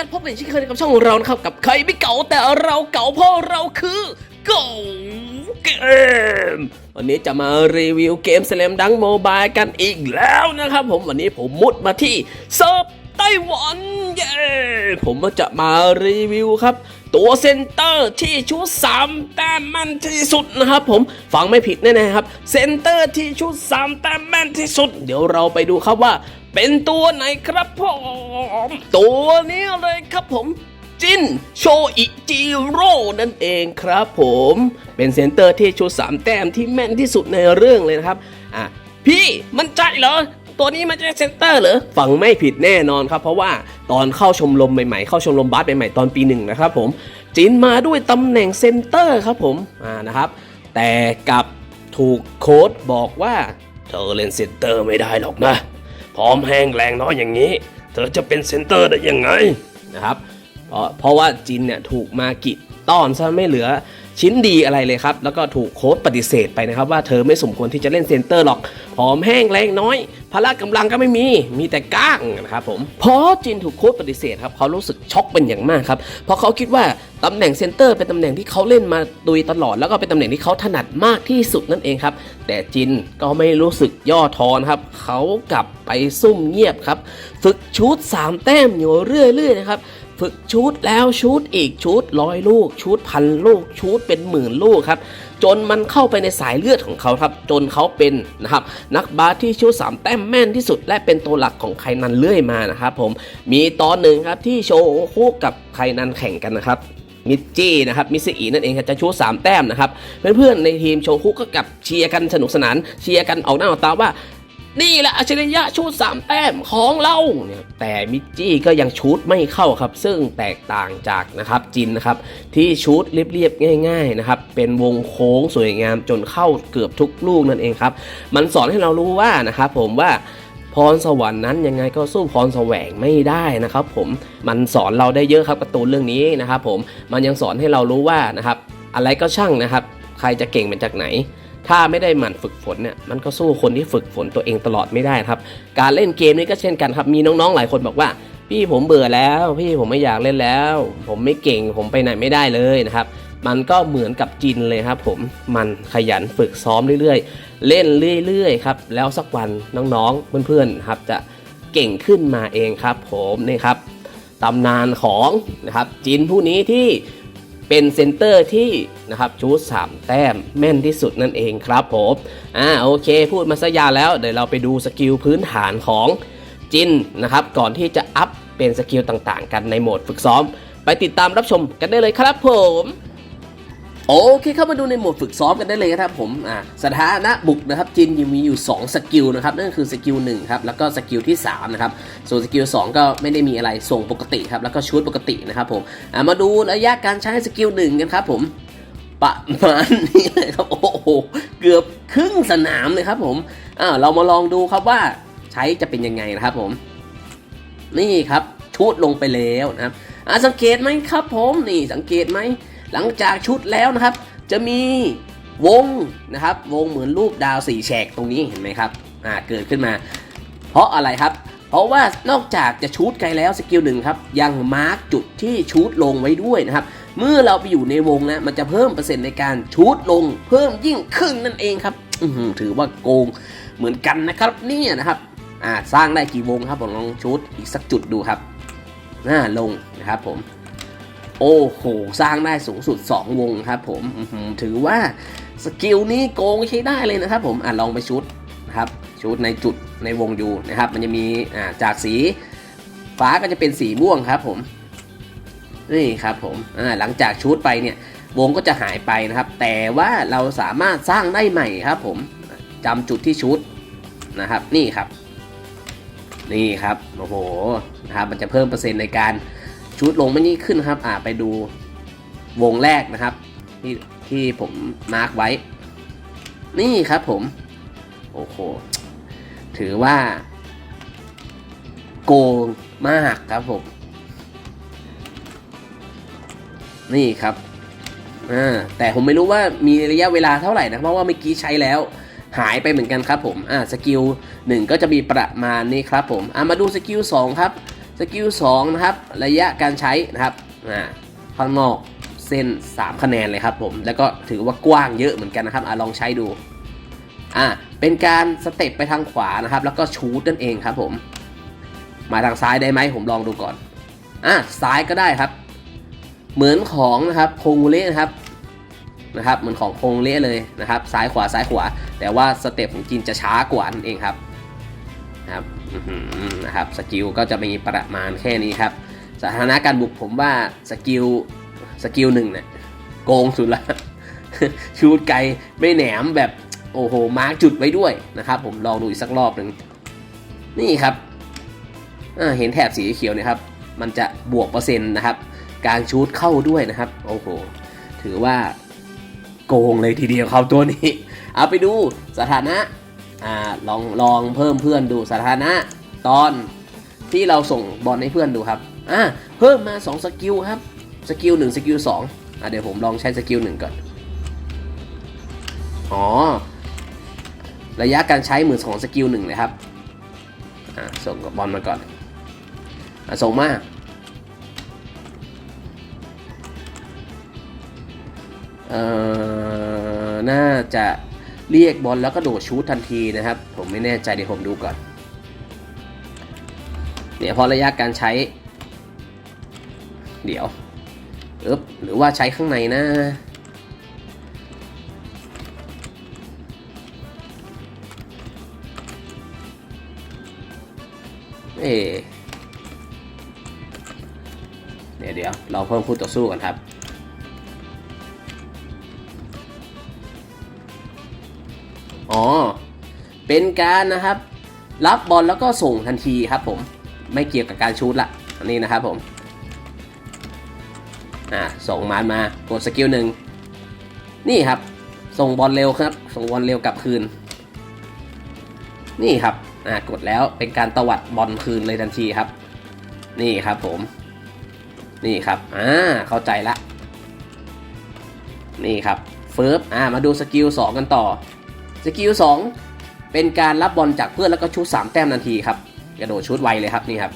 กันพบกันเช่นเคยกับช่องของเรานะครับกับใครไม่เก่าแต่เราเก่าเพราะเราคือเก่าเกมวันนี้จะมารีวิวเกม Slam Dunk Mobile กันอีกแล้วนะครับ ผมวันนี้ผมมุดมาที่เซิร์ฟไต้หวันเย้ผมก็จะมารีวิวครับ ตัวเซนเตอร์ที่ชุด3แต้มแม่นที่สุดนะครับผมฟังไม่ผิดแน่ๆครับเซนเตอร์ที่ชุด3แต้มแม่นที่สุด เดี๋ยวเราไปดูครับว่า เป็นตัวไหนครับผมตัวนี้เลยครับผมจินโชอิจิโร่นั่นเองครับผม เป็นเซนเตอร์ที่ชุด3แต้มที่แม่นที่สุดในเรื่องเลยนะครับอะพี่มันใจเหรอ ตัวนี้มันจะเซนเตอร์เหรอฟังไม่ผิดแน่นอนครับ เพราะว่าตอนเข้าชมรมใหม่ๆ เข้าชมรมบาสใหม่ๆ ตอนปีหนึ่งนะครับผมจินมาด้วยตำแหน่งเซนเตอร์ครับผมอ่านะครับ แต่กับถูกโค้ดบอกว่าเธอเล่นเซนเตอร์ไม่ได้หรอกนะ อมแห้งแรงน้อยอย่างนี้ เธอจะเป็นเซนเตอร์ได้ยังไงนะครับเพราะว่าจินเนี่ยถูกมากิต้อนซะไม่เหลือ ชิ้นดีอะไรเลยครับ แล้วก็ถูกโค้ดปฏิเสธไปนะครับ ว่าเธอไม่สมควรที่จะเล่นเซนเตอร์หรอกผอมแห้งแรงน้อย พละกำลังก็ไม่มีมีแต่ก้างนะครับผมพอจินถูกโค้ดปฏิเสธครับเขารู้สึกช็อกเป็นอย่างมากครับเพราะเขาคิดว่าตำแหน่งเซนเตอร์เป็นตำแหน่งที่เขาเล่นมาโดยตลอด แล้วก็เป็นตำแหน่งที่เขาถนัดมากที่สุดนั่นเองครับ แต่จินก็ไม่รู้สึกย่อท้อนครับเขากลับไปซุ่มเงียบครับ ฝึกชูดสามแต้มอยู่เรื่อยๆนะครับ ฝึกชูดแล้วชูดอีกชูดร้อยลูกชูดพันลูกชูดเป็นหมื่นลูกครับ จนมันเข้าไปในสายเลือดของเขาครับ จนเขาเป็นนะครับนักบาสที่ชูดสามแต้มแม่นที่สุด และเป็นตัวหลักของไคนันเรื่อยมานะครับผมมีตอนหนึ่งครับที่โชว์คู่กับไคนันแข่งกันนะครับมิจจี้นะครับมิสอีนั่นเองครับจะชูสามแต้มนะครับ เพื่อนๆในทีมโชคุก็กลับเชียร์กันสนุกสนานเชียร์กันออกหน้าออกตาว่า นี่แหละอัจฉริยะชูดสามแต้มของเราเนี่ยแต่มิจจี้ก็ยังชูดไม่เข้าครับ ซึ่งแตกต่างจากนะครับจินนะครับที่ชูดเรียบๆง่าย ๆนะครับ เป็นวงโค้งสวยงามจนเข้าเกือบทุกลูกนั่นเองครับ มันสอนให้เรารู้ว่านะครับผมว่าพรสวรรค์นั้นยังไงก็สู้พรแสวงไม่ได้นะครับ ผมมันสอนเราได้เยอะครับการ์ตูนเรื่องนี้นะครับ ผมมันยังสอนให้เรารู้ว่านะครับ อะไรก็ช่างนะครับ ใครจะเก่งมาจากไหน ถ้าไม่ได้หมั่นฝึกฝนเนี่ยมันก็สู้คนที่ฝึกฝนตัวเองตลอดไม่ได้ครับ การเล่นเกมนี้ก็เช่นกันครับ มีน้องๆหลายคนบอกว่า พี่ผมเบื่อแล้ว พี่ผมไม่อยากเล่นแล้ว ผมไม่เก่งผมไปไหนไม่ได้เลยนะครับมันก็เหมือนกับจินเลยครับผมมันขยันฝึกซ้อมเรื่อยๆ เล่นเรื่อยๆครับแล้วสักวันน้องๆเพื่อนๆครับจะเก่งขึ้นมาเองครับผมนี่ครับตำนานของนะครับจินผู้นี้ที่ เป็นเซนเตอร์ที่นะครับชูสามแต้มแม่นที่สุดนั่นเองครับผมอ่าโอเค พูดมาซะยาวแล้วเดี๋ยวเราไปดูสกิลพื้นฐานของจินนะครับ ก่อนที่จะอัพเป็นสกิลต่างๆ กันในโหมดฝึกซ้อม ไปติดตามรับชมกันได้เลยครับผม โอเคเข้ามาดูในโหมดฝึกซ้อมกันได้เลยครับผมอ่าสถานะบุกนะครับจินยังมีอยู่ 2 สกิลนะครับนั่นคือสกิล1ครับแล้วก็สกิลที่3นะครับส่วนสกิล2ก็ไม่ได้มีอะไรส่งปกติครับแล้วก็ชุดปกตินะครับผมอ่ามาดูระยะการใช้สกิล1กันครับผมประมาณนี้เลยครับโอ้โหเกือบครึ่งสนามเลยครับผมอ่าเรามาลองดูครับว่าใช้จะเป็นยังไงนะครับผม นี่ครับชุดลงไปแล้วนะครับอ่าสังเกตไหมครับผมนี่สังเกตไหม หลังจากชุดแล้วนะครับ จะมีวงนะครับ วงเหมือนรูปดาวสี่แฉกตรงนี้เห็นไหมครับอ่าเกิดขึ้นมา เพราะอะไรครับ เพราะว่านอกจากจะชูดไกลแล้วสกิลหนึ่งครับยังมาร์กจุดที่ชูดลงไว้ด้วยนะครับ เมื่อเราไปอยู่ในวงนะมันจะเพิ่มเปอร์เซ็นต์ในการชูดลง เพิ่มยิ่งขึ้นนั่นเองครับถือว่าโกงเหมือนกันนะครับเนี่ยนะครับอ่าสร้างได้กี่วงครับผมลองชูดอีกสักจุดดูครับน่าลงนะครับผม โอ้โห สร้างได้สูงสุด 2 วงครับผมอื้อหือถือว่าสกิลนี้โกงใช้ได้เลยนะครับผมอะลองไปชุดนะครับชุดในจุดในวงอยู่นะครับ มันจะมีอ่าจากสีฟ้าก็จะเป็นสีม่วงครับผมนี่ครับผมอ่าหลังจากชุดไปเนี่ยวงก็จะหายไปนะครับ แต่ว่าเราสามารถสร้างได้ใหม่ครับผมจำจุดที่ชุดนะครับนี่ครับ นี่ครับโอ้โหนะครับมันจะเพิ่มเปอร์เซ็นต์ในการ ชุดลงไม่นี่ขึ้นครับ อ่าไปดูวงแรกนะครับ ที่ที่ผมมาร์กไว้ นี่ครับผม โอ้โห ถือว่า โกงมากครับผม นี่ครับอ่าแต่ผมไม่รู้ว่ามีระยะเวลาเท่าไหร่นะ เพราะว่าเมื่อกี้ใช้แล้วหายไปเหมือนกันครับผม อ่า สกิลหนึ่งก็จะมีประมาณนี้ครับผม อ่ามาดูสกิลสองครับ สกิล2นะครับระยะการใช้นะครับอ่าข้างนอกเส้น 3 คะแนนเลยครับผมแล้วก็ถือว่ากว้างเยอะเหมือนกันนะครับอะลองใช้ดูอ่าเป็นการสเต็ปไปทางขวานะครับ แล้วก็ชูดนั่นเองครับผมมาทางซ้ายได้ไหมผมลองดูก่อนอะซ้ายก็ได้ครับ เหมือนของนะครับโคงเละนะครับนะครับเหมือนของโคงเละเลยนะครับ ซ้ายขวาซ้ายขวา แต่ว่าสเต็ปของจีนจะช้ากว่านั่นเองครับ นะครับสกิลก็จะมีประมาณแค่นี้ครับสถานะการบุกผมว่าสกิลสกิลหนึ่งเนี่ยโกงสุดละชูดไกลไม่แหนมแบบโอ้โหมาร์กจุดไว้ด้วยนะครับ ผมลองดูอีกสักรอบหนึ่งนี่ครับเห็นแถบสีเขียวเนี่ยครับ มันจะบวกเปอร์เซ็นต์นะครับ การชูดเข้าด้วยนะครับ โอ้โห ถือว่าโกงเลยทีเดียวครับตัวนี้ เอาไปดูสถานะ อ่าลองลองเพิ่มเพื่อนดูสถานะ ตอนที่เราส่งบอลให้เพื่อนดูครับอ่าเพิ่มมา 2 สกิลครับ สกิล1สกิล2อะเดี๋ยวผมลองใช้สกิล1ก่อน อ๋อ ระยะการใช้เหมือนของสกิลหนึ่งเลยครับอ่าส่งกับบอลมาก่อนอะส่งมาเอ่อ น่าจะ เรียกบอลแล้วก็โดดชูตทันทีนะครับ ผมไม่แน่ใจเดี๋ยวผมดูก่อนเดี๋ยวพอระยะการใช้ เดี๋ยวอึ๊บหรือว่าใช้ข้างในนะเอ๊เดี๋ยวเดี๋ยวเราเพิ่มคู่ต่อสู้กันครับ เป็นการนะครับ รับบอลแล้วก็ส่งทันทีครับผมไม่เกี่ยวกับการชูตละอันนี้นะครับผมอ่าส่งมานมากดสกิลหนึ่งนี่ครับ ส่งบอลเร็วครับ ส่งบอลเร็วกลับคืน นี่ครับอ่ากดแล้วเป็นการตวัดบอลคืนเลยทันทีครับ นี่ครับผม นี่ครับอ่าเข้าใจละ นี่ครับเฟิร์ฟอ่ามาดูสกิล2กันต่อ สกิล2เป็นการรับบอลจากเพื่อนแล้วก็ชุด3แต้มทันทีครับกระโดดชุดไวเลยครับนี่ครับ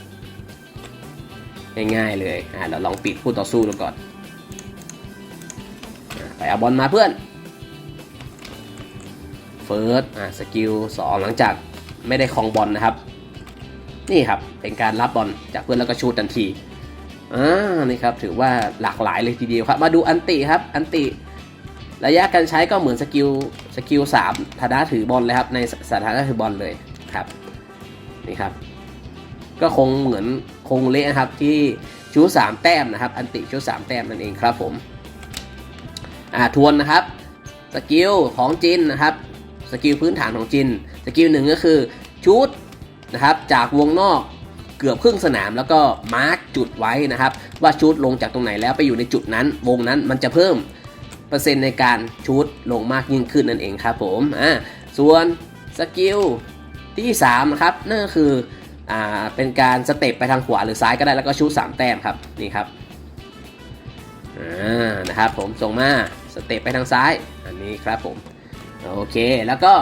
ง่ายๆเลยอ่าเราลองปิดผู้ต่อสู้ดูก่อนอไปเอาบอลมาเพื่อนเฟิร์สอ่าสกิล2หลังจากไม่ได้ครองบอลนะครับ นี่ครับเป็นการรับบอลจากเพื่อนแล้วก็ชูดทันทีอ่านี่ครับถือว่าหลากหลายเลยทีเดียวครับ มาดูอันติครับอันติ ระยะการใช้ก็เหมือนสกิลสกิลสามฐานะถือบอลเลยครับในสถานะถือบอลเลยครับนี่ครับ ก็คงเหมือนคงเละครับที่ชูสามแต้มนะครับ อันติชูสามแต้มนั่นเองครับผมอ่าทวนนะครับสกิลของจินนะครับสกิลพื้นฐานของจินสกิลหนึ่งก็คือชูดนะครับจากวงนอกเกือบครึ่งสนามแล้วก็มาร์กจุดไว้นะครับ ว่าชูดลงจากตรงไหนแล้วไปอยู่ในจุดนั้น วงนั้นมันจะเพิ่ม ร์เซ็นต์ในการชูดลงมากยิ่งขึ้นนั่นเองครับผมอ่าส่วนสกิลที่3นะครับนั่นก็คืออ่าเป็นการสเต็ปไปทางขวาหรือซ้ายก็ได้แล้วก็ชูด3แต้มครับนี่ครับอ่านะครับผมส่งมาสเต็ปไปทางซ้ายอันนี้ครับผมโอเคแล้วก็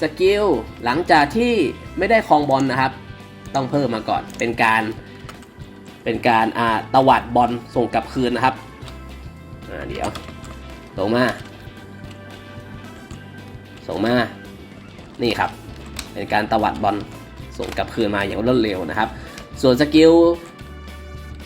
สกิลหลังจากที่ไม่ได้ครองบอลนะครับ ต้องเพิ่มมาก่อนเป็นการเป็นการอ่าตวัดบอลส่งกลับคืนนะครับอ่าเดี๋ยว ส่งมา ส่งมา นี่ครับ เป็นการตวัดบอลส่งกลับคืนมาอย่างรวดเร็วนะครับ ส่วนสกิล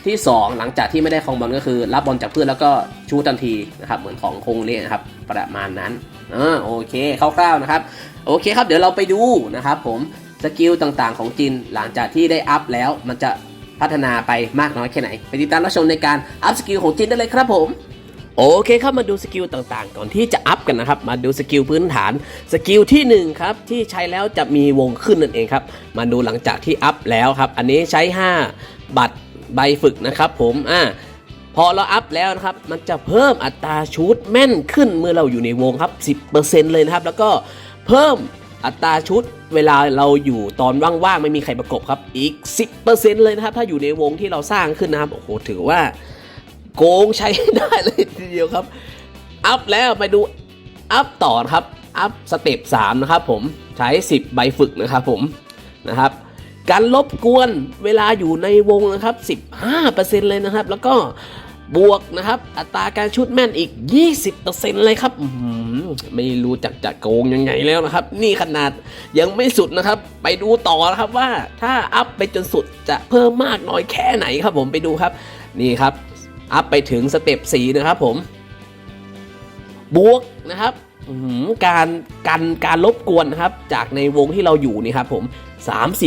ที่ 2 หลังจากที่ไม่ได้คองบอลก็คือ รับบอลจากเพื่อนแล้วก็ชูทันทีนะครับ เหมือนของคงเล่นะครับ ประมาณนั้นอ่าโอเคคร่าวๆนะครับ โอเคครับ เดี๋ยวเราไปดูนะครับผมสกิลต่างๆของจินหลังจากที่ได้อัพแล้วมันจะพัฒนาไปมากน้อยแค่ไหน ไปติดตามรับชมในการอัพสกิลของจินได้เลยครับผม โอเคครับมาดูสกิลต่างๆ ก่อนที่จะอัพกันนะครับ มาดูสกิลพื้นฐานสกิลที่1ครับที่ใช้แล้วจะมีวงขึ้นนั่นเองครับ มาดูหลังจากที่อัพแล้วครับ อันนี้ใช้ 5 บัตรใบฝึกนะครับ ผมอ่าพอเราอัพแล้วนะครับ มันจะเพิ่มอัตราชูดแม่นขึ้นเมื่อเราอยู่ในวงครับ 10%เลยนะครับ แล้วก็เพิ่มอัตราชุดเวลาเราอยู่ตอนว่างๆไม่มีใครประกบครับอีก 10%เลยนะครับ ถ้าอยู่ในวงที่เราสร้างขึ้นนะครับโอ้โหถือว่า โกงใช้ได้เลยทีเดียวครับ อัพแล้วไปดูอัพต่อครับ อัพสเต็ป3นะครับผม ใช้ 10 ใบฝึกนะครับผม นะครับ การลบกวนเวลาอยู่ในวงนะครับ 15%เลยนะครับ แล้วก็บวกนะครับ อัตราการชุดแม่นอีก 20%เลยครับไม่รู้จักจะโกงยังไงแล้วนะครับ นี่ขนาดยังไม่สุดนะครับ ไปดูต่อนะครับว่าถ้าอัพไปจนสุดจะเพิ่มมากน้อยแค่ไหนครับผมไปดูครับ นี่ครับ อัพไปถึงสเต็ป4นะครับผมบวกนะครับการกันการลบกวนนะครับ จากในวงที่เราอยู่นี่ครับผม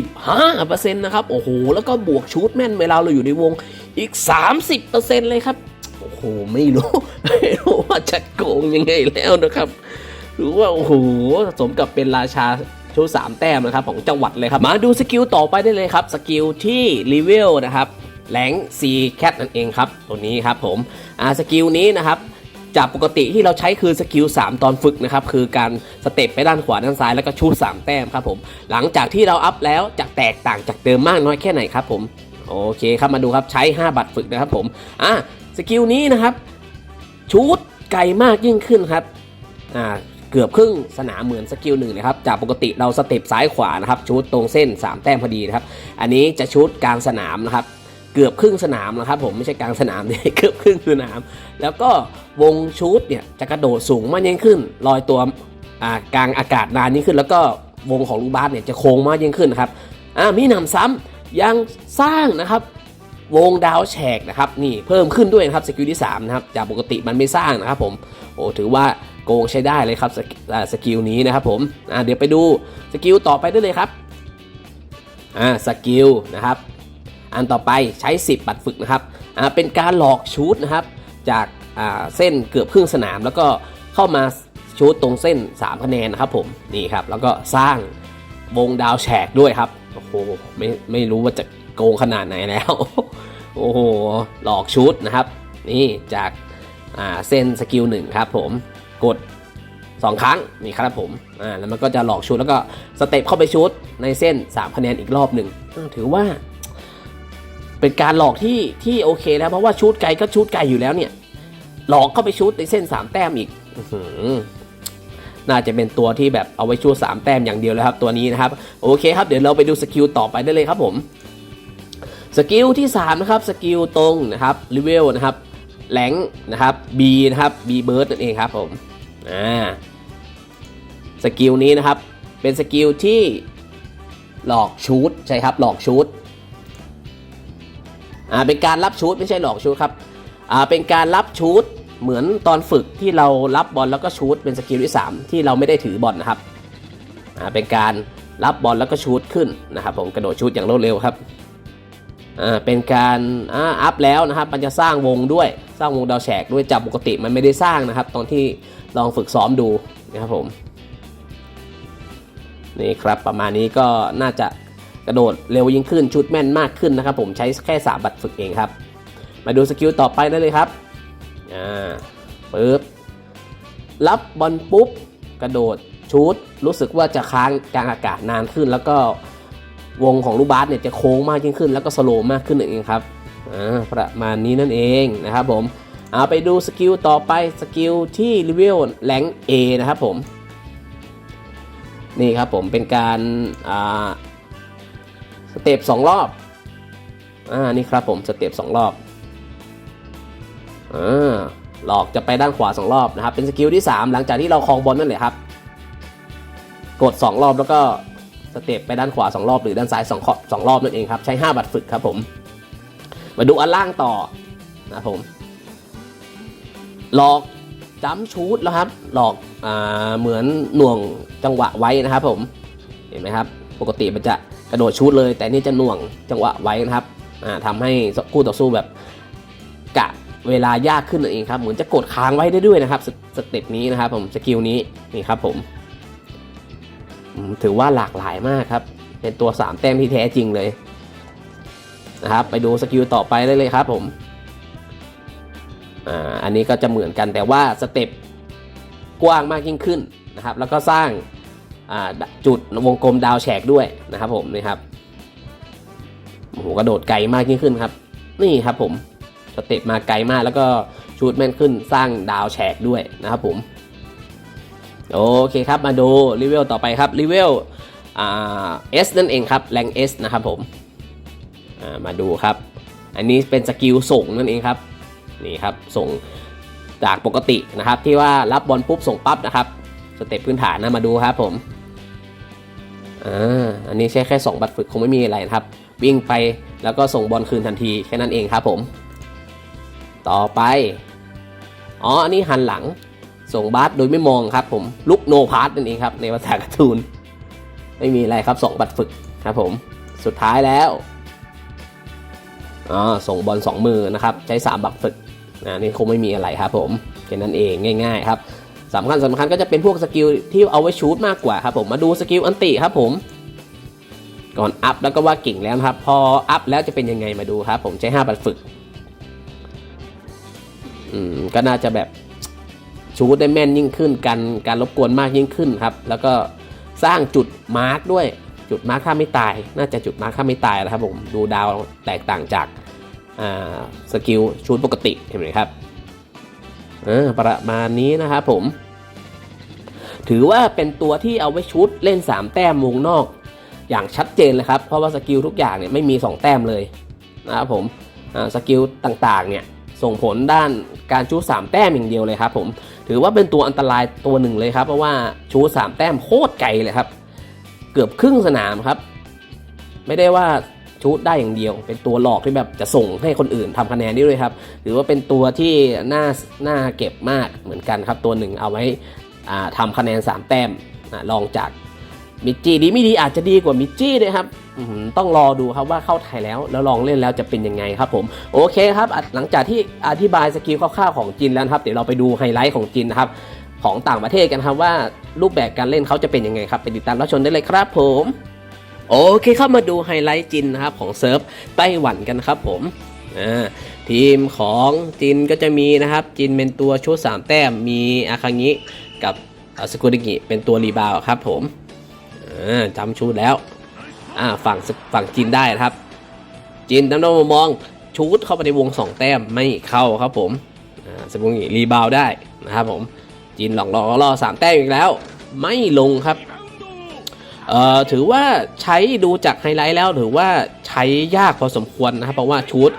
35%นะครับ โอ้โห แล้วก็บวกชูดแม่นเวลาเราอยู่ในวงอีก 30%เลยครับ โอ้โห ไม่รู้ไม่รู้ว่าจะโกงยังไงแล้วนะครับหรือว่า โอ้โห สมกับเป็นราชาชูสามแต้มนะครับ ของจังหวัดเลยครับ มาดูสกิลต่อไปได้เลยครับ สกิลที่รีเวลนะครับ แหลง C cat นั่นเองครับ ตัวนี้ครับผมอ่าสกิลนี้นะครับจากปกติที่เราใช้คือสกิล 3 ตอนฝึกนะครับ คือการสเต็ปไปด้านขวาด้านซ้ายแล้วก็ชูด3แต้มครับผม หลังจากที่เราอัพแล้วจะแตกต่างจากเดิมมากน้อยแค่ไหนครับผม โอเคครับมาดูครับใช้ 5 บัตรฝึกนะครับผมอะสกิลนี้นะครับ ชูดไกลมากยิ่งขึ้นครับอ่าเกือบครึ่งสนามเหมือนสกิลหนึ่งเลยครับ จากปกติเราสเต็ปซ้ายขวานะครับ ชูดตรงเส้น 3 แต้มพอดีนะครับ อันนี้จะชูดกลางสนามนะครับ เกือบครึ่งสนามนะครับผมไม่ใช่กลางสนามเนี่ยเกือบครึ่งสนาม แล้วก็วงชูดเนี่ยจะกระโดดสูงมากยิ่งขึ้นลอยตัวกลางอากาศนานยิ่งขึ้น แล้วก็วงของลูกบาสเนี่ยจะโค้งมากยิ่งขึ้นนะครับอ่ามีหนำซ้ำยังสร้างนะครับวงดาวแฉกนะครับนี่เพิ่มขึ้นด้วยนะครับสกิลที่3นะครับจากปกติมันไม่สร้างนะครับผมโอ้ถือว่าโกงใช้ได้เลยครับสกิอ่าสกิลนี้นะครับผมเดี๋ยวไปดูสกิลต่อไปได้เลยครับอ่าสกิลนะครับ อันต่อไปใช้ 10 บัตรฝึกนะครับเป็นการหลอกชูดนะครับ จากาเส้นเกือบครึ่งสนาม แล้วก็เข้ามาชูดตรงเส้น 3 คะแนนนะครับผมนี่ครับแล้วก็สร้างวงดาวแฉกด้วยครับโอ้โหไม่ไม่รู้ว่าจะโกงขนาดไหนแล้ว โอ้โหหลอกชูดนะครับ นี่จากาเส้นสกิลหนึ่งครับผมกด 2 ครั้งนี่ครับผมอ่าแล้วมันก็จะหลอกชูดแล้วก็สเต็ปเข้าไปชูดในเส้น 3 คะแนนอีกรอบหนึ่งถือว่า เป็นการหลอกที่ที่โอเคแล้วเพราะว่าชูดไกลก็ชูดไกลอยู่แล้วเนี่ย หลอกเข้าไปชูดในเส้น3แต้มอีกอน่าจะเป็นตัวที่แบบเอาไว้ชูด3แต้มอย่างเดียวแล้วครับ ตัวนี้นะครับโอเคครับเดี๋ยวเราไปดูสกิลต่อไปได้เลยครับผมสกิลที่3นะครับสกิลตรงนะครับรีเวลนะครับแหลงนะครับ B นะครับ B bird นั่นเองครับผมอ่าสกิลนี้นะครับเป็นสกิลที่หลอกชูดใช่ครับหลอกชูด อ่าเป็นการรับชูดไม่ใช่หลอกชูดครับอ่าเป็นการรับชูดเหมือนตอนฝึกที่เรารับบอลแล้วก็ชูดเป็นสกิลที่3 ที่เราไม่ได้ถือบอลนะครับอ่าเป็นการรับบอลแล้วก็ชูดขึ้นนะครับผมกระโดดชูดอย่างรวดเร็วครับอ่าเป็นการอ่าอัพแล้วนะครับมันจะสร้างวงด้วยสร้างวงดาวแฉกด้วยจากปกติมันไม่ได้สร้างนะครับ ตอนที่ลองฝึกซ้อมดูนะครับผมนี่ครับประมาณนี้ก็น่าจะ กระโดดเร็วยิ่งขึ้นชุดแม่นมากขึ้นนะครับ ผมใช้แค่ 3 บัตรฝึกเองครับ มาดูสกิลต่อไปได้เลยครับอ่าปึ๊บรับบอลปุ๊บ กระโดดชูดรู้สึกว่าจะค้างกลางอากาศนานขึ้น แล้วก็วงของลูกบาสเนี่ยจะโค้งมากยิ่งขึ้น แล้วก็สโลว์มากขึ้นนั่นเองครับอ่าประมาณนี้นั่นเองนะครับผมเอาไปดูสกิลต่อไปสกิลที่รีเวลแรง A นะครับผมนี่ครับผมเป็นการอ่า สเต็ปสองรอบ อ่า นี่ครับผม สเต็ปสองรอบ อ่า หลอกจะไปด้านขวาสองรอบนะครับ เป็นสกิลที่ 3 หลังจากที่เราคลองบอลนั่นแหละครับ กด 2 รอบแล้วก็สเต็ปไปด้านขวา 2 รอบหรือด้านซ้าย2ขอสองรอบนั่นเองครับ ใช้ 5 บัตรฝึกครับผม มาดูอันล่างต่อนะครับผม หลอกจัมชูดแล้วครับ หลอกอ่าเหมือนหน่วงจังหวะไว้นะครับผม เห็นไหมครับ ปกติมันจะ กระโดดชูดเลย แต่นี่จะหน่วงจังหวะไว้นะครับอ่าทำให้คู่ต่อสู้แบบกะเวลายากขึ้นนั่นเองครับเหมือนจะกดค้างไว้ได้ด้วยนะครับสสเต็ปนี้นะครับผมสกิลนี้นี่ครับผมถือว่าหลากหลายมากครับ เป็นตัว 3 แต้มที่แท้จริงเลยนะครับ ไปดูสกิลต่อไปได้เลยครับผมอ่าอันนี้ก็จะเหมือนกันแต่ว่าสเต็ปกว้างมากยิ่งขึ้นนะครับ แล้วก็สร้าง จุดวงกลมดาวแฉกด้วยนะครับผมนี่ครับโอ้โหกระโดดไกลมากยิ่งขึ้นครับ นี่ครับผมสเต็ปมาไกลมากแล้วก็ชูดแม่นขึ้นสร้างดาวแฉกด้วยนะครับผมโอเคครับมาดูรีเวลต่อไปครับรีเวลเอ่า S นั่นเองครับแรง S นะครับผมามาดูครับ อันนี้เป็นสกิลส่งนั่นเองครับนี่ครับส่งจากปกตินะครับที่ว่ารับบอลปุ๊บส่งปั๊บนะครับสเต็ปพื้นฐานนะมาดูครับผม อ่าอันนี้ใช้แค่ 2 บัตรฝึกคงไม่มีอะไรนะครับ วิ่งไปแล้วก็ส่งบอลคืนทันทีแค่นั้นเองครับผม ต่อไปอ๋ออันนี้หันหลัง ส่งบาสโดยไม่มองครับผมลุกโนพาร์นั่นเองครับในภาษาการ์ตูน ไม่มีอะไรครับ 2 บัตรฝึกครับผม สุดท้ายแล้วอ๋อส่งบอล2มือนะครับ ใช้ 3 บัตรฝึกอ่านี่คงไม่มีอะไรครับผมแค่นั้นเองง่าย ๆ ครับ สำคัญสำคัญก็จะเป็นพวกสกิลที่เอาไว้ชูตมากกว่าครับผมมาดูสกิลอันติครับผมก่อนอัพแล้วก็ว่าเก่งแล้วครับ พออัพแล้วจะเป็นยังไงมาดูครับ ผมใช้5บัตรฝึกอืมก็น่าจะแบบชูตได้แม่นยิ่งขึ้นการการรบกวนมากยิ่งขึ้นครับ แล้วก็สร้างจุดมาร์กด้วยจุดมาร์กถ้าไม่ตาย น่าจะจุดมาร์กถ้าไม่ตายนะครับผมดูดาวแตกต่างจากอ่าสกิลชูตปกติเห็นไหมครับ เออประมาณนี้นะครับผม ถือว่าเป็นตัวที่เอาไว้ชุดเล่น 3 แต้มวงนอก อย่างชัดเจนเลยครับ เพราะว่าสกิลทุกอย่างเนี่ยไม่มี 2 แต้มเลยนะครับผมสกิลต่างๆเนี่ยส่งผลด้านการชูสามแต้มอย่างเดียวเลยครับผมถือว่าเป็นตัวอันตรายตัวหนึ่งเลยครับ เพราะว่าชูสามแต้มโคตรไกลเลยครับ เกือบครึ่งสนามครับ ไม่ได้ว่า ชูดได้อย่างเดียว เป็นตัวหลอกที่แบบจะส่งให้คนอื่นทำคะแนนได้ด้วยครับถือว่าเป็นตัวที่น่าน่าเก็บมากเหมือนกันครับ ตัวหนึ่งเอาไว้อ่าทำคะแนน 3 แต้มอลองจากมิจจี้ดีไม่ดีอาจจะดีกว่ามิจจี้ด้วยครับต้องรอดูครับว่าเข้าไทยแล้วแล้วลองเล่นแล้วจะเป็นยังไงครับผมโอเคครับหลังจากที่อธิบายสกิลคร่าวๆของจินแล้วครับเดี๋ยวเราไปดูไฮไลท์ของจินนะครับของต่างประเทศกันครับว่ารูปแบบการเล่นเขาจะเป็นยังไงครับไปติดตามรับชมได้เลยครับผม โอเคเข้ามาดูไฮไลท์จินนะครับของเซิร์ฟไต้หวันกันครับผมทีมของจินก็จะมีนะครับ จินเป็นตัวชุด3แต้มมีอาคังิกับสกุริกิเป็นตัวรีบาวครับผมจำชุดแล้วฝั่งฝั่งจินได้นะครับ จินน้ำน้ำมองชุดเข้าไปในวง 2 แต้มไม่เข้าครับผมสกุริกิรีบาวได้นะครับผมจีนหลอกหลอล่อสามแต้มอีกแล้ว ไม่ลงครับ ถือว่าใช้ดูจากไฮไลท์แล้วถือว่าใช้ยากพอสมควรนะครับ เพราะว่าชุด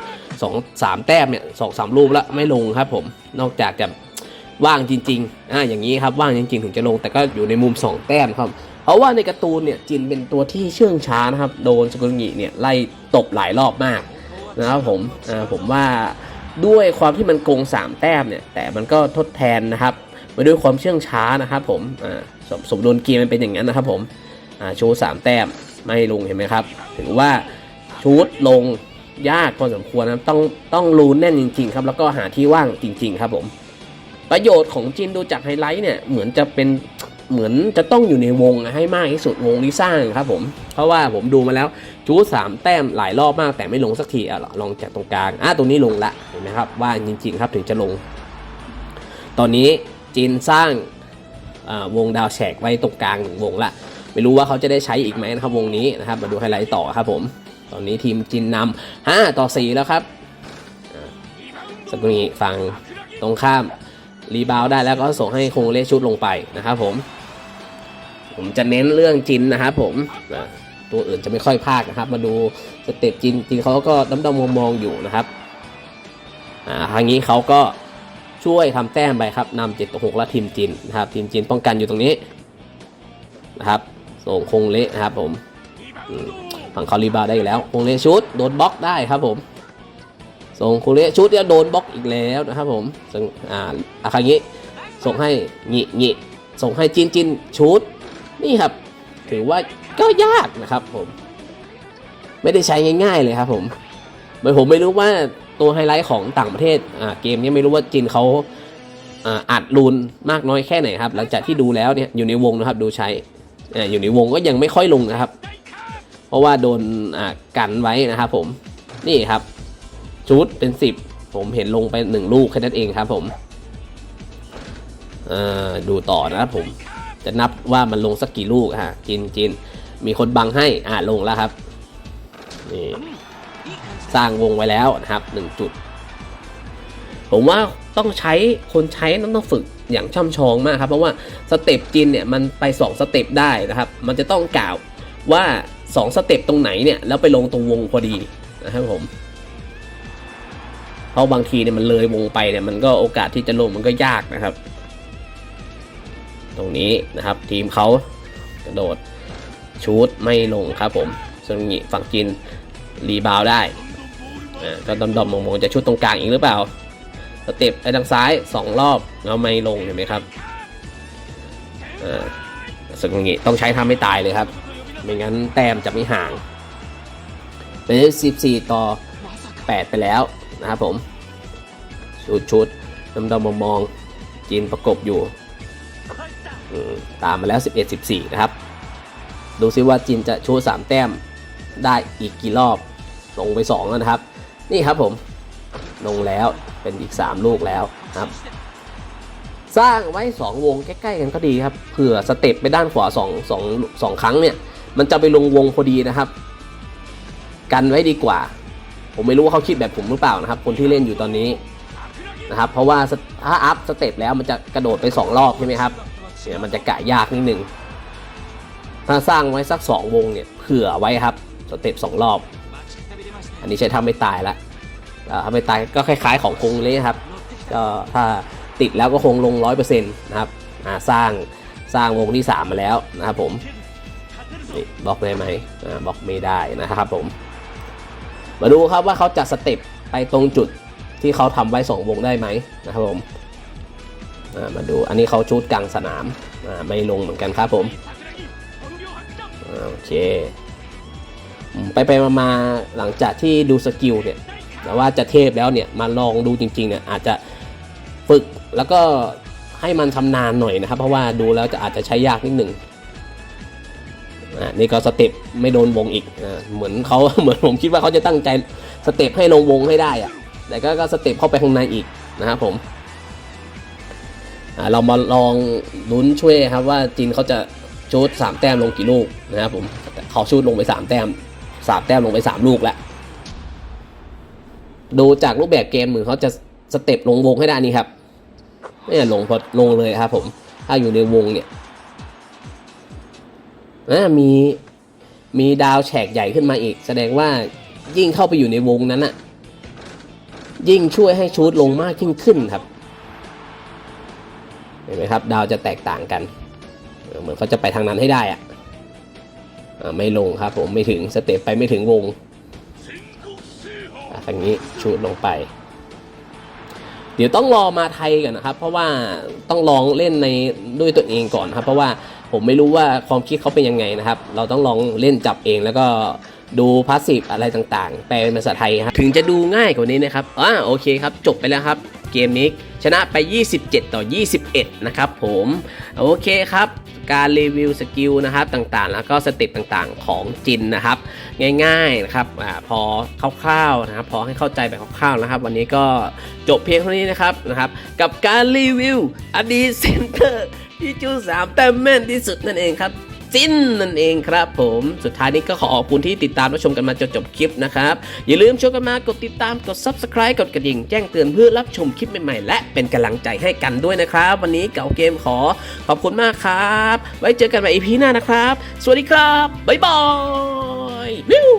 สองสามแต้มเนี่ยสองสามลูกแล้วไม่ลงครับผมนอกจากจะว่างจริงๆอ่าอย่างนี้ครับว่างจริง ๆ ถึงจะลงแต่ก็อยู่ในมุม 2 แต้มครับ เพราะว่าในการ์ตูนเนี่ยจินเป็นตัวที่เชื่องช้านะครับโดนสกุลงิเนี่ยไล่ตบหลายรอบมากนะครับผมอ่าผมว่าด้วยความที่มันโกงสามแต้มเนี่ยแต่มันก็ทดแทนนะครับมาด้วยความเชื่องช้านะครับผมอ่าสมสมดุลเกมมันเป็นอย่างนั้นนะครับผม ชูสามแต้มไม่ลงเห็นไหมครับ ถือว่าชูดลงยากพอสมควรนะครับต้องต้องรูนแน่นจริง ๆ ครับ แล้วก็หาที่ว่างจริง ๆ ครับผม ประโยชน์ของจินดูจากไฮไลท์เนี่ยเหมือนจะเป็นเหมือนจะต้องอยู่ในวงให้มากที่สุดวงที่สร้างครับผม เพราะว่าผมดูมาแล้วชูสามแต้มหลายรอบมากแต่ไม่ลงสักทีอะลองจากตรงกลางอะตรงนี้ลงละเห็นไหมครับว่างจริง ๆ ครับถึงจะลง ตอนนี้จีนสร้างวงดาวแฉกไว้ตรงกลางหนึ่งวงละ ไม่รู้ว่าเขาจะได้ใช้อีกไหมนะครับวงนี้นะครับมาดูไฮไลท์ต่อครับผมตอนนี้ทีมจีนนำ5ต่อ 4 แล้วครับสักครู่นี้ฝั่งตรงข้ามรีบาวได้แล้วก็ส่งให้คงเลชุดลงไปนะครับผม ผมจะเน้นเรื่องจินนะครับผมตัวอื่นจะไม่ค่อยพลาดนะครับ มาดูสเต็ปจินจินเขาก็ดำดำมองมองอยู่นะครับอ่าทางนี้เขาก็ช่วยทำแต้มไปครับนำเจ็ดต่อหกและทีมจีนนะครับทีมจีนป้องกันอยู่ตรงนี้นะครับ ส่งคงเละนะครับผมฝั่งเขารีบาได้อีกแล้ว คงเละชุดโดนบล็อกได้ครับผมส่งคงเละชุดเนี่ยโดนบล็อกอีกแล้วนะครับผมส่งอ่าอาคางิส่งให้งิงิส่งให้จินจินชุดนี่ครับ ถือว่าก็ยากนะครับผม ไม่ได้ใช้ง่าย ๆเลยครับผมไม่ผมไม่รู้ว่าตัวไฮไลท์ของต่างประเทศอ่าเกมนี้ไม่รู้ว่าจีนเขาอ่าอัดรูนมากน้อยแค่ไหนครับ หลังจากที่ดูแล้วเนี่ยอยู่ในวงนะครับดูใช้ อยู่ในวงก็ยังไม่ค่อยลงนะครับ เพราะว่าโดนกันไว้นะครับผมนี่ครับชุดเป็น 10 ผมเห็นลงไปหนึ่งลูกแค่นั้นเองครับผมดูต่อนะครับผมจะนับว่ามันลงสักกี่ลูกฮะจินจินมีคนบังให้อ่าลงแล้วครับนี่สร้างวงไว้แล้วนะครับหนึ่งจุด ผมว่าต้องใช้คนใช้ต้องต้องฝึก อย่างช่ำชองมากครับ เพราะว่าสเต็ปจินเนี่ยมันไป 2 สเต็ปได้นะครับ มันจะต้องกล่าวว่าสองสเต็ปตรงไหนเนี่ยแล้วไปลงตรงวงพอดีนะครับผมเพราะบางทีเนี่ยมันเลยวงไปเนี่ยมันก็โอกาสที่จะลงมันก็ยากนะครับ ตรงนี้นะครับทีมเขากระโดดชูดไม่ลงครับผมส่วนนี้ฝั่งจีนรีบาวได้อ่าก็ดอมๆมองๆจะชุดตรงกลางอีกหรือเปล่า สเต็ปไปทางซ้ายสองรอบแล้วไม่ลงเห็นไหมครับอ่าส่วนนี้ต้องใช้ทำให้ตายเลยครับ ไม่งั้นแต้มจะไม่ห่างเป็น14 ต่อ 8 ไปแล้วนะครับผม ชุดชุดดำดำมองมองจีนประกบอยู่ตามมาแล้ว 11 14 นะครับ ดูซิว่าจีนจะชู3 แต้มได้อีกกี่รอบ ลงไป 2 แล้วนะครับ นี่ครับผม ลงแล้ว เป็นอีก 3 ลูกแล้วครับ สร้างไว้ 2 วงใกล้ๆกันก็ดีครับเผื่อสเต็ปไปด้านขวา2 2 2 ครั้งเนี่ย มันจะไปลงวงพอดีนะครับ กันไว้ดีกว่า ผมไม่รู้ว่าเขาคิดแบบผมหรือเปล่านะครับ คนที่เล่นอยู่ตอนนี้นะครับ เพราะว่าถ้าอัพสเต็ปแล้วมันจะกระโดดไป 2 รอบใช่ไหมครับเนี่ยมันจะกะยากนิดนึงถ้าสร้างไว้สัก 2 วงเนี่ยเผื่อไว้ครับสเต็ปสองรอบ อันนี้ใช้ทำไม่ตายละ อ่าทำไม่ตายก็คล้ายๆของคงเลยครับก็ถ้าติดแล้วก็คงลงร้อยเปอร์เซ็นต์นะครับสร้างสร้างวงที่ 3 มาแล้วนะครับผมบล็อกได้ไหมบล็อกไม่ได้นะครับผม มาดูครับว่าเขาจะสเต็ปไปตรงจุดที่เขาทำไว้ 2 วงได้ไหมนะครับผมมาดูอันนี้เขาชุดกลางสนามไม่ลงเหมือนกันครับผมโอเค ไปไปมามาหลังจากที่ดูสกิลเนี่ย แต่ว่าจะเทพแล้วเนี่ยมาลองดูจริงๆเนี่ยอาจจะฝึกแล้วก็ให้มันชำนาญหน่อยนะครับ เพราะว่าดูแล้วจะอาจจะใช้ยากนิดหนึ่งอ่านี่ก็สเต็ปไม่โดนวงอีกอ่าเหมือนเขาเหมือนผมคิดว่าเขาจะตั้งใจสเต็ปให้ลงวงให้ได้อะแต่ก็ก็สเต็ปเข้าไปข้างในอีกนะครับผมเรามาลองลุ้นช่วยครับว่าจีนเขาจะชูดสามแต้มลงกี่ลูกนะครับผมเขาชูดลงไปสามแต้มสามแต้มลงไปสามลูกแล้ว ดูจากรูปแบบเกมเหมือนเขาจะสเต็ปลงวงให้ได้นี่ครับเนี่ยลงพอลงเลยครับผม ถ้าอยู่ในวงเนี่ยมีมีดาวแฉกใหญ่ขึ้นมาอีก แสดงว่ายิ่งเข้าไปอยู่ในวงนั้นอะยิ่งช่วยให้ชูดลงมากยิ่งขึ้นครับ เห็นไหมครับ ดาวจะแตกต่างกัน เหมือนเขาจะไปทางนั้นให้ได้อะอ่าไม่ลงครับผมไม่ถึงสเต็ปไปไม่ถึงวง อ่างนี้ชูดลงไป เดี๋ยวต้องรอมาไทยกันนะครับ เพราะว่าต้องลองเล่นในด้วยตัวเองก่อนครับ เพราะว่าผมไม่รู้ว่าความคิดเขาเป็นยังไงนะครับ เราต้องลองเล่นจับเองแล้วก็ดูพาสซีฟอะไรต่างๆ แปลเป็นภาษาไทยครับ ถึงจะดูง่ายกว่านี้นะครับอ่าโอเคครับ จบไปแล้วครับ เกมนี้ ชนะไป 27 ต่อ 21 นะครับผมโอเคครับ การรีวิวสกิลนะครับต่างๆ แล้วก็สเต็ปต่างๆของจินนะครับ ง่ายๆนะครับอพอคร่าวๆนะครับพอให้เข้าใจแบบคร่าวๆนะครับ วันนี้ก็จบเพียงเท่านี้นะครับนะครับ กับการรีวิวอดีเซนเตอร์ที่จูสามแต้มแม่นที่สุดนั่นเองครับ จินนั่นเองครับผมสุดท้ายนี้ก็ขอขอบคุณที่ติดตามรับชมกันมาจนจบคลิปนะครับ อย่าลืมชมกันมากดติดตามกด subscribe กดกระดิ่งแจ้งเตือนเพื่อรับชมคลิปใหม่ๆ และเป็นกำลังใจให้กันด้วยนะครับ วันนี้เก่าเกมขอขอบคุณมากครับ ไว้เจอกันใหม่ EP หน้านะครับ สวัสดีครับบ๊ายบายวิว